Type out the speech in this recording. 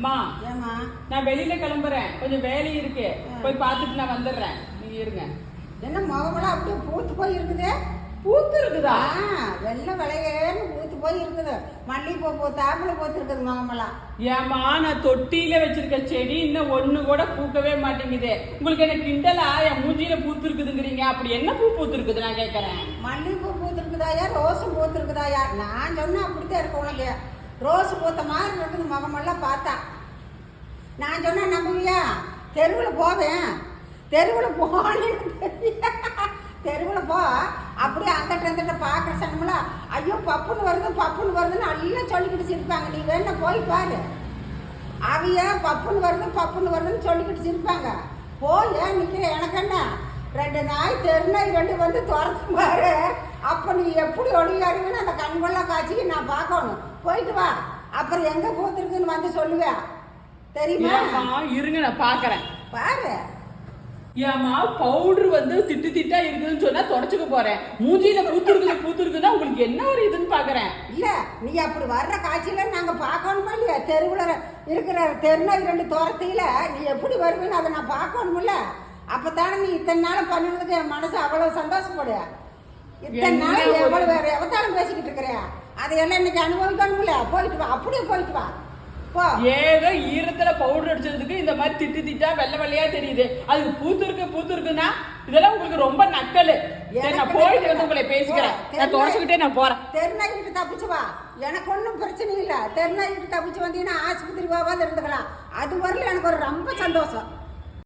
அம்மா ஏமா நான் வெளியில கிளம்புறேன். கொஞ்சம் வேலை இருக்கு. போய் பார்த்துட்டு நான் வந்துடுறேன். நீங்க இருங்க. என்ன முகமெல்லாம் அப்படியே பூத்து போய் இருக்குது பூத்து இருக்குதா? வெள்ளை விளையேன்னு பூத்து போய் இருக்குது மல்லிகைப்பூ பூ தாம்பளை பூத்து இருக்குது முகமெல்லாம். ஏமா நான் தொட்டியில வச்சிருக்க செடி இன்னும் ஒண்ணு கூட பூக்கவே மாட்டேங்குது. உங்களுக்கு என்ன கிண்டலா என் மூஞ்சியில பூத்து இருக்குதுங்கிறீங்க அப்படி என்ன பூ பூத்து இருக்குது நான் கேட்கறேன் மல்லிகைப்பூ பூத்து இருக்குதாயா ரோஸும் பூத்து இருக்குதாயா நான் சொன்னா அப்படித்தான் இருக்கு உனக்கு. ரோஸ் பூத்த மாதிரி இருக்குது முகமெல்லாம் பார்த்தா. நான் சொன்னேன் நம்புவியா? தெருவில் போவேன். தெருவில் போனேன்னு தெருவில் போ. அப்படியே அங்கிட்ட அந்தட்ட பார்க்குற சனமெಲ್ಲ ஐயோ பப்புன்னு வருது பப்புன்னு வருதுன்னு எல்லாம் சொல்லிக்கிட்டு சிரிப்பாங்க நீ வேணா போய் பாரு. அவிய பப்புன்னு வருது பப்புன்னு வருதுன்னு சொல்லிக்கிட்டு சிரிப்பாங்க போய் ஏன் நிற்கிற எனக்கு என்ன? ரெண்டு நாய் தெருநாய் ரெண்டு வந்து துரத்து பாரு. அப்போ நீ எப்படி ஒளியாருன்னு அந்த கண்கொள்ளா காட்சிக்கு நான் பார்க்கணும். போயிட்டு வா. அப்புறம் எங்கே போத்துருக்குன்னு வந்து சொல்லுவேன் தெரியுமா? இருங்க நான் பாக்குறேன் பாரு. ஏமா பவுடர் வந்து திட்டு திட்டா இருக்குதுன்னு சொன்னா தொடச்சுக்க போறேன். மூஞ்சியில பூத்து இருக்குது பூத்து இருக்குதுன்னா உங்களுக்கு என்ன ஒரு இதுன்னு பாக்குறேன் இல்ல நீ அப்படி வர்ற காட்சியில நாங்க பார்க்கணுமா இல்லையா? தெருவுல இருக்கிற தெருநாய் ரெண்டு துரத்தியில நீ எப்படி வருவேன்னு அதை நான் பார்க்கணும்ல. அப்பதானே நீ இத்தனை நாள் பண்ணினதுக்கு என் மனசு அவ்வளவு சந்தோஷப்படு இத்தனை நாள் எவ்வளவு வேற எவத்தாலும் பேசிக்கிட்டு இருக்கிறேன் அதையெல்லாம் இன்னைக்கு அனுபவிக்கணும்ல? போயிட்டு வா அப்படியே போயிட்டு வா. ஏதோ ஈரத்துல பவுடர் அடிச்சதுக்கு இந்த மாதிரி திட்டு திட்டா வெள்ளை வெள்ளையா தெரியுது. அதுக்கு பூத்து இருக்கு பூத்து இருக்குன்னா இதெல்லாம் உங்களுக்கு ரொம்ப நக்கலு. நான் போயிட்டு வந்து உங்களை பேசிக்கிறேன். நான் தொடச்சுக்கிட்டே நான் போறேன். தெருநாய்கிட்ட தப்பிச்சு வா. எனக்கு ஒன்றும் பிரச்சனை இல்லை. தெருநாய்கிட்ட தப்பிச்சு வந்தீங்கன்னா ஆஸ்பத்திரி போகாத இருந்துக்கலாம். அது வரல எனக்கு ஒரு ரொம்ப சந்தோஷம்.